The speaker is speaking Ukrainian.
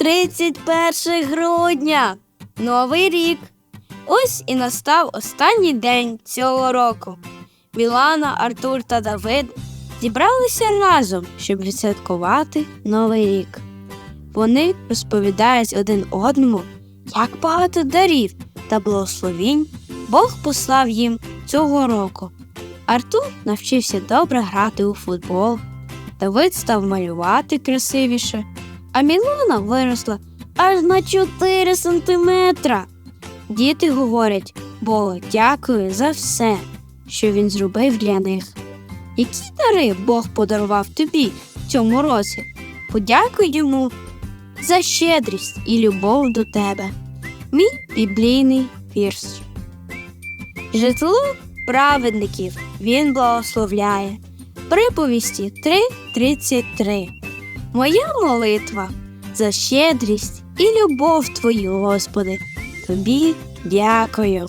31 грудня. Новий рік. Ось і настав останній день цього року. Мілана, Артур та Давид зібралися разом, щоб відсвяткувати Новий рік. Вони розповідають один одному, як багато дарів та благословінь Бог послав їм цього року. Артур навчився добре грати у футбол, Давид став малювати красивіше, а Мілана виросла аж на 4 сантиметра. Діти говорять Богу дякую за все, що він зробив для них. Які дари Бог подарував тобі в цьому році? Подякуй йому за щедрість і любов до тебе. Мій біблійний вірш. Житло праведників він благословляє. Приповісті 3.33. Моя молитва за щедрість і любов Твою, Господи. Тобі дякую.